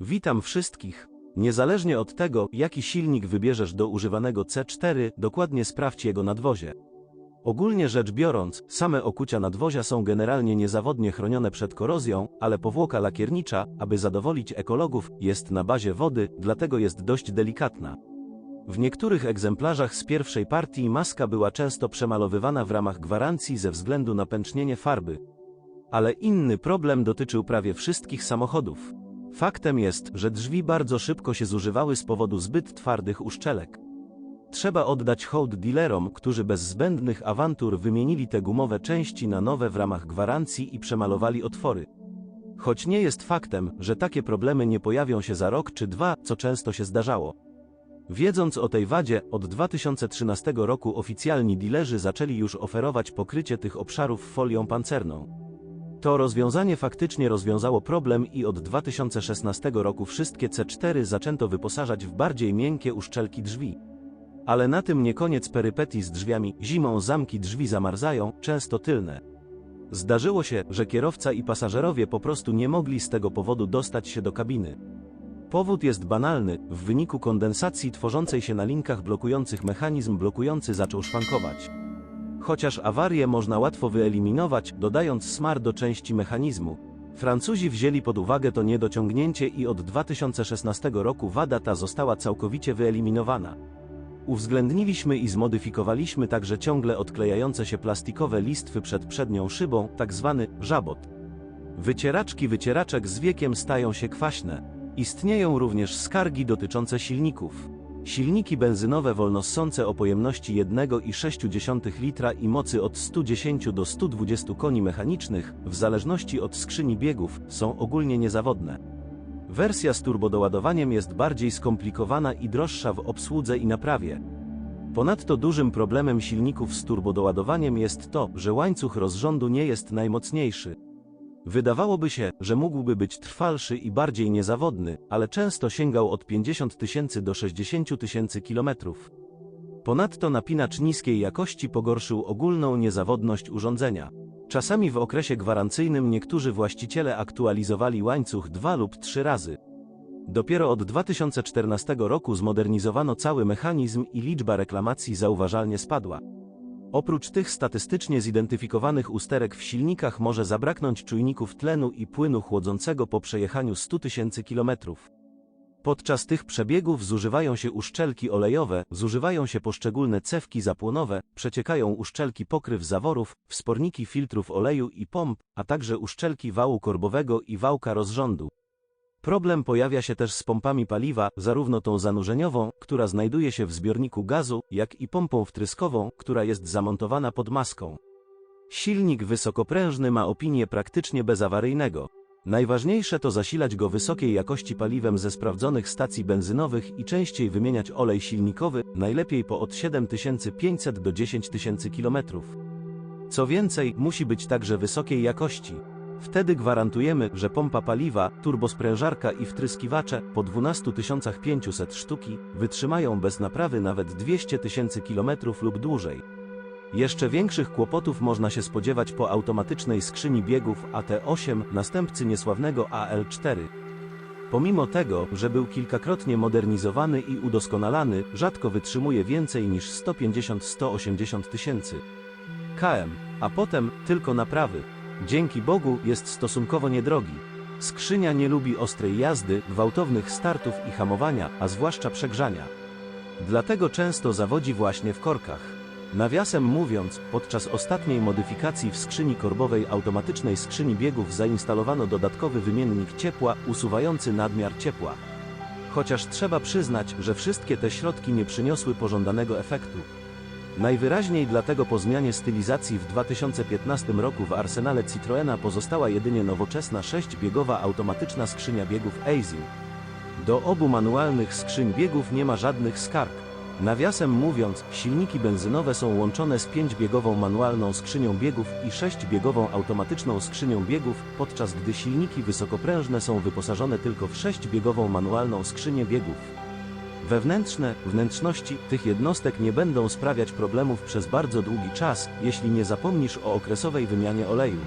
Witam wszystkich. Niezależnie od tego, jaki silnik wybierzesz do używanego C4, dokładnie sprawdź jego nadwozie. Ogólnie rzecz biorąc, same okucia nadwozia są generalnie niezawodnie chronione przed korozją, ale powłoka lakiernicza, aby zadowolić ekologów, jest na bazie wody, dlatego jest dość delikatna. W niektórych egzemplarzach z pierwszej partii maska była często przemalowywana w ramach gwarancji ze względu na pęcznienie farby. Ale inny problem dotyczył prawie wszystkich samochodów. Faktem jest, że drzwi bardzo szybko się zużywały z powodu zbyt twardych uszczelek. Trzeba oddać hołd dealerom, którzy bez zbędnych awantur wymienili te gumowe części na nowe w ramach gwarancji i przemalowali otwory. Choć nie jest faktem, że takie problemy nie pojawią się za rok czy dwa, co często się zdarzało. Wiedząc o tej wadzie, od 2013 roku oficjalni dilerzy zaczęli już oferować pokrycie tych obszarów folią pancerną. To rozwiązanie faktycznie rozwiązało problem i od 2016 roku wszystkie C4 zaczęto wyposażać w bardziej miękkie uszczelki drzwi. Ale na tym nie koniec perypetii z drzwiami, zimą zamki drzwi zamarzają, często tylne. Zdarzyło się, że kierowca i pasażerowie po prostu nie mogli z tego powodu dostać się do kabiny. Powód jest banalny, w wyniku kondensacji tworzącej się na linkach blokujących mechanizm blokujący zaczął szwankować. Chociaż awarię można łatwo wyeliminować, dodając smar do części mechanizmu. Francuzi wzięli pod uwagę to niedociągnięcie i od 2016 roku wada ta została całkowicie wyeliminowana. Uwzględniliśmy i zmodyfikowaliśmy także ciągle odklejające się plastikowe listwy przed przednią szybą, tak zwany żabot. Wycieraczki wycieraczek z wiekiem stają się kwaśne. Istnieją również skargi dotyczące silników. Silniki benzynowe wolnossące o pojemności 1,6 litra i mocy od 110 do 120 koni mechanicznych, w zależności od skrzyni biegów, są ogólnie niezawodne. Wersja z turbodoładowaniem jest bardziej skomplikowana i droższa w obsłudze i naprawie. Ponadto dużym problemem silników z turbodoładowaniem jest to, że łańcuch rozrządu nie jest najmocniejszy. Wydawałoby się, że mógłby być trwalszy i bardziej niezawodny, ale często sięgał od 50 tysięcy do 60 tysięcy kilometrów. Ponadto napinacz niskiej jakości pogorszył ogólną niezawodność urządzenia. Czasami w okresie gwarancyjnym niektórzy właściciele aktualizowali łańcuch dwa lub trzy razy. Dopiero od 2014 roku zmodernizowano cały mechanizm i liczba reklamacji zauważalnie spadła. Oprócz tych statystycznie zidentyfikowanych usterek w silnikach może zabraknąć czujników tlenu i płynu chłodzącego po przejechaniu 100 tysięcy kilometrów. Podczas tych przebiegów zużywają się uszczelki olejowe, zużywają się poszczególne cewki zapłonowe, przeciekają uszczelki pokryw zaworów, wsporniki filtrów oleju i pomp, a także uszczelki wału korbowego i wałka rozrządu. Problem pojawia się też z pompami paliwa, zarówno tą zanurzeniową, która znajduje się w zbiorniku gazu, jak i pompą wtryskową, która jest zamontowana pod maską. Silnik wysokoprężny ma opinię praktycznie bezawaryjnego. Najważniejsze to zasilać go wysokiej jakości paliwem ze sprawdzonych stacji benzynowych i częściej wymieniać olej silnikowy, najlepiej po od 7500 do 10 000 km. Co więcej, musi być także wysokiej jakości. Wtedy gwarantujemy, że pompa paliwa, turbosprężarka i wtryskiwacze po 12 500 sztuki wytrzymają bez naprawy nawet 200 tysięcy kilometrów lub dłużej. Jeszcze większych kłopotów można się spodziewać po automatycznej skrzyni biegów AT8, następcy niesławnego AL4. Pomimo tego, że był kilkakrotnie modernizowany i udoskonalany, rzadko wytrzymuje więcej niż 150-180 tysięcy km, a potem tylko naprawy. Dzięki Bogu jest stosunkowo niedrogi. Skrzynia nie lubi ostrej jazdy, gwałtownych startów i hamowania, a zwłaszcza przegrzania. Dlatego często zawodzi właśnie w korkach. Nawiasem mówiąc, podczas ostatniej modyfikacji w skrzyni korbowej automatycznej skrzyni biegów zainstalowano dodatkowy wymiennik ciepła, usuwający nadmiar ciepła. Chociaż trzeba przyznać, że wszystkie te środki nie przyniosły pożądanego efektu. Najwyraźniej dlatego po zmianie stylizacji w 2015 roku w arsenale Citroena pozostała jedynie nowoczesna sześcibiegowa automatyczna skrzynia biegów ASIM. Do obu manualnych skrzyń biegów nie ma żadnych skarg. Nawiasem mówiąc, silniki benzynowe są łączone z pięćbiegową manualną skrzynią biegów i sześciobiegową automatyczną skrzynią biegów, podczas gdy silniki wysokoprężne są wyposażone tylko w sześciobiegową manualną skrzynię biegów. Wewnętrzne wnętrzności tych jednostek nie będą sprawiać problemów przez bardzo długi czas, jeśli nie zapomnisz o okresowej wymianie oleju.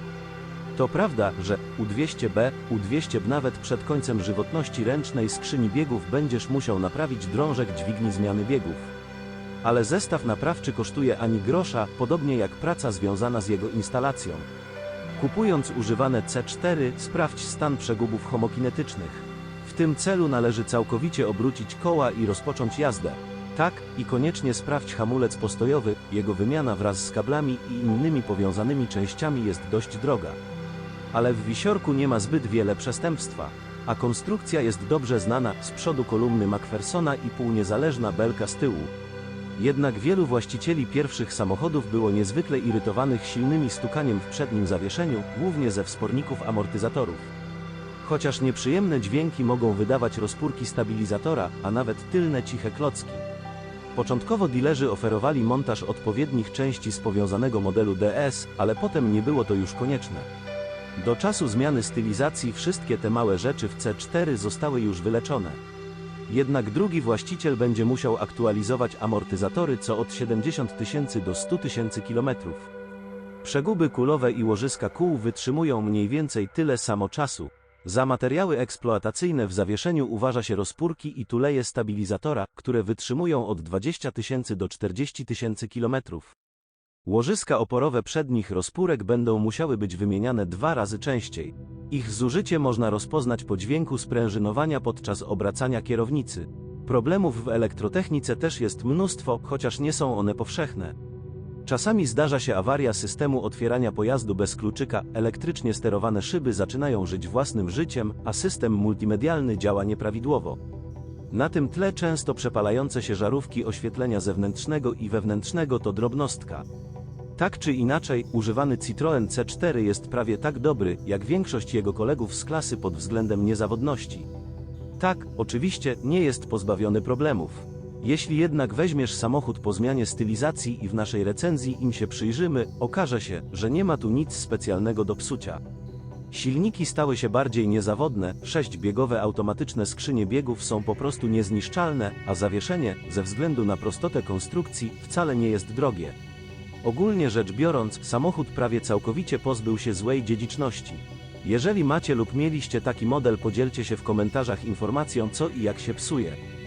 To prawda, że U200B, U200B nawet przed końcem żywotności ręcznej skrzyni biegów będziesz musiał naprawić drążek dźwigni zmiany biegów. Ale zestaw naprawczy kosztuje ani grosza, podobnie jak praca związana z jego instalacją. Kupując używane C4, sprawdź stan przegubów homokinetycznych. Tym celu należy całkowicie obrócić koła i rozpocząć jazdę. Tak, i koniecznie sprawdź hamulec postojowy, jego wymiana wraz z kablami i innymi powiązanymi częściami jest dość droga. Ale w wisiorku nie ma zbyt wiele przestępstwa, a konstrukcja jest dobrze znana, z przodu kolumny Macphersona i półniezależna belka z tyłu. Jednak wielu właścicieli pierwszych samochodów było niezwykle irytowanych silnymi stukaniem w przednim zawieszeniu, głównie ze wsporników amortyzatorów. Chociaż nieprzyjemne dźwięki mogą wydawać rozpórki stabilizatora, a nawet tylne ciche klocki. Początkowo dilerzy oferowali montaż odpowiednich części z powiązanego modelu DS, ale potem nie było to już konieczne. Do czasu zmiany stylizacji wszystkie te małe rzeczy w C4 zostały już wyleczone. Jednak drugi właściciel będzie musiał aktualizować amortyzatory co od 70 tysięcy do 100 tysięcy kilometrów. Przeguby kulowe i łożyska kół wytrzymują mniej więcej tyle samo czasu. Za materiały eksploatacyjne w zawieszeniu uważa się rozpórki i tuleje stabilizatora, które wytrzymują od 20 tysięcy do 40 tysięcy kilometrów. Łożyska oporowe przednich rozpórek będą musiały być wymieniane dwa razy częściej. Ich zużycie można rozpoznać po dźwięku sprężynowania podczas obracania kierownicy. Problemów w elektrotechnice też jest mnóstwo, chociaż nie są one powszechne. Czasami zdarza się awaria systemu otwierania pojazdu bez kluczyka, elektrycznie sterowane szyby zaczynają żyć własnym życiem, a system multimedialny działa nieprawidłowo. Na tym tle często przepalające się żarówki oświetlenia zewnętrznego i wewnętrznego to drobnostka. Tak czy inaczej, używany Citroen C4 jest prawie tak dobry, jak większość jego kolegów z klasy pod względem niezawodności. Tak, oczywiście, nie jest pozbawiony problemów. Jeśli jednak weźmiesz samochód po zmianie stylizacji i w naszej recenzji im się przyjrzymy, okaże się, że nie ma tu nic specjalnego do psucia. Silniki stały się bardziej niezawodne, sześciobiegowe automatyczne skrzynie biegów są po prostu niezniszczalne, a zawieszenie, ze względu na prostotę konstrukcji, wcale nie jest drogie. Ogólnie rzecz biorąc, samochód prawie całkowicie pozbył się złej dziedziczności. Jeżeli macie lub mieliście taki model, podzielcie się w komentarzach informacją co i jak się psuje.